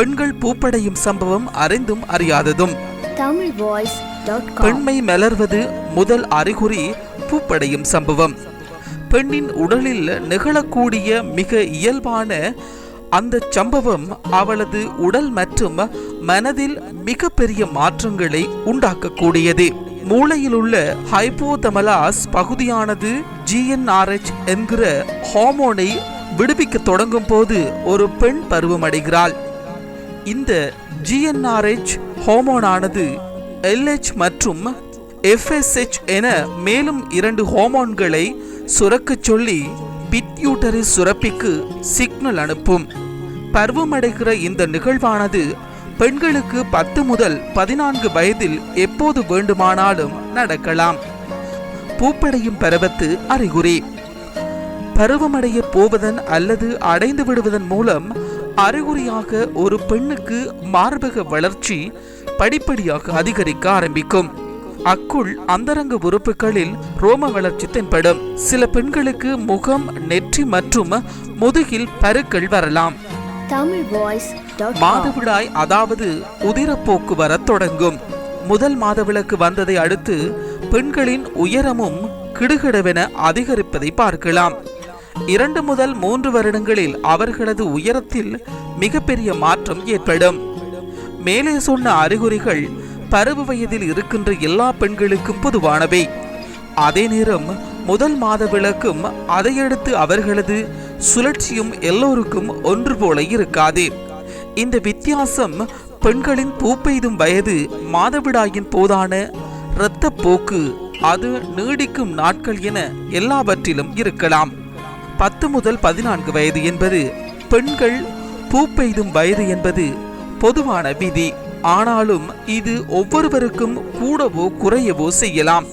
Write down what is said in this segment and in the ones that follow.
பெண்கள் பூப்படையும் சம்பவம் அறிந்தும் அறியாததும். பெண்மை மலர்வது முதல் அறிகுறி பூப்படையும் சம்பவம். பெண்ணின் உடலில் நிகழக்கூடிய மிக இயல்பான அந்த சம்பவம் அவளது உடல் மற்றும் மனதில் மிக பெரிய மாற்றங்களை உண்டாக்கக்கூடியது. மூளையில் உள்ள ஹைபோதமலாஸ் பகுதியானது ஜிஎன்ஆர்எச் என்கிற ஹார்மோனை விடுவிக்க தொடங்கும் போது ஒரு பெண் பருவமடைகிறாள். இந்த ஜிஎன்ஆர்ஹெச் ஹோமோனானது எல்ஹெச் மற்றும் எஃப்எஸ்ஹெச் என மேலும் இரண்டு ஹோமோன்களை சுரக்கச் சொல்லி பிட்யூட்டரி சுரப்பிக்கு சிக்னல் அனுப்பும். பருவமடைகிற இந்த நிகழ்வானது பெண்களுக்கு பத்து முதல் பதினான்கு வயதில் எப்போது வேண்டுமானாலும் நடக்கலாம். பூப்படையும் பருவத்து அறிகுறி. பருவமடைய போவதன் அல்லது அடைந்து விடுவதன் மூலம் அறிகுறியாக ஒரு பெண்ணுக்கு மார்பக வளர்ச்சி படிப்படியாக அதிகரிக்க ஆரம்பிக்கும். அக்குள் அந்தரங்க உறுப்புகளில் ரோம வளர்ச்சி தென்படும். சில பெண்களுக்கு முகம் நெற்றி மற்றும் முதுகில் பருக்கள் வரலாம். மாதவிடாய் அதாவது உதிரப்போக்கு வரத் தொடங்கும். முதல் மாதவிலக்கு வந்ததை அடுத்து பெண்களின் உயரமும் கிடுகிடுவென அதிகரிப்பதை பார்க்கலாம். இரண்டு முதல் மூன்று வருடங்களில் அவர்களது உயரத்தில் மிகப்பெரிய மாற்றம் ஏற்படும். மேலே சொன்ன அறிகுறிகள் பருவ வயதில் இருக்கின்ற எல்லா பெண்களுக்கும் பொதுவானவை. அதே நேரம் முதல் மாத விளக்கும் அதையடுத்து அவர்களது சுழற்சியும் எல்லோருக்கும் ஒன்று போல இருக்காது. இந்த வித்தியாசம் பெண்களின் பூப்பெய்தும் வயது மாதவிடாயின் போதான இரத்தப்போக்கு அது நீடிக்கும் நாட்கள் என எல்லாவற்றிலும் இருக்கலாம். பத்து முதல் பதினான்கு வயது என்பது பெண்கள் பூப்பெய்தும் வயது என்பது பொதுவான விதி. ஆனாலும் இது ஒவ்வொருவருக்கும் கூடவோ குறையவோ செய்யலாம்.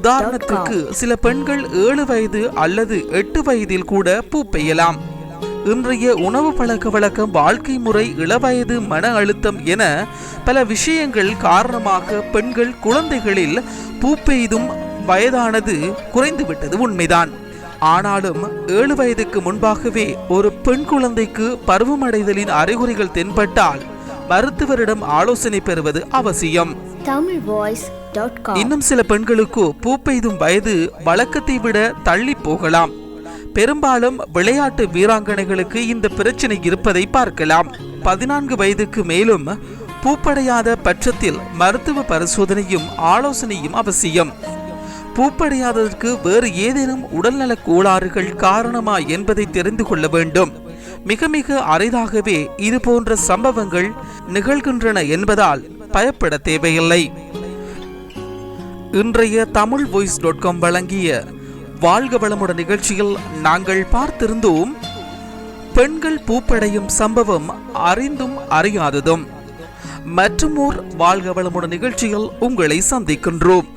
உதாரணத்துக்கு சில பெண்கள் ஏழு வயது அல்லது எட்டு வயதில் கூட பூ பெய்யலாம். இன்றைய உணவு பழக்க வழக்கம் வாழ்க்கை முறை இளவயது மன அழுத்தம் என பல விஷயங்கள் காரணமாக பெண்கள் குழந்தைகளில் பூ பெய்தும் வயதானது குறைந்துவிட்டது உண்மைதான். ஆனாலும் ஏழு வயதுக்கு முன்பாகவே ஒரு பெண் குழந்தைக்கு பருவமடைதலின் அறிகுறிகள் தென்பட்டால் மருத்துவரிடம் ஆலோசனை பெறுவது அவசியம். இன்னும் சில பெண்களுக்கு பூ பெய்தும் வயது வழக்கத்தை விட தள்ளி போகலாம். பெரும்பாலும் விளையாட்டு வீராங்கனைகளுக்கு இந்த பிரச்சனை இருப்பதை பார்க்கலாம். பதினான்கு வயதுக்கு மேலும் பூப்படையாத பட்சத்தில் மருத்துவ பரிசோதனையும் ஆலோசனையும் அவசியம். பூப்படையாததற்கு வேறு ஏதேனும் உடல்நலக் கோளாறுகள் காரணமா என்பதை தெரிந்து கொள்ள வேண்டும். மிக மிக அரிதாகவே இது போன்ற சம்பவங்கள் நிகழ்கின்றன என்பதால் பயப்பட தேவையில்லை. இன்றைய தமிழ் வாய்ஸ் டாட் காம் வழங்கிய வாழ்க வளமுடன் நிகழ்ச்சியில் நாங்கள் பார்த்திருந்தோம் பெண்கள் பூப்படையும் சம்பவம் அறிந்தும் அறியாததும். மற்றுமோர் வாழ்க வளமுடன் நிகழ்ச்சியில் உங்களை சந்திக்கின்றோம்.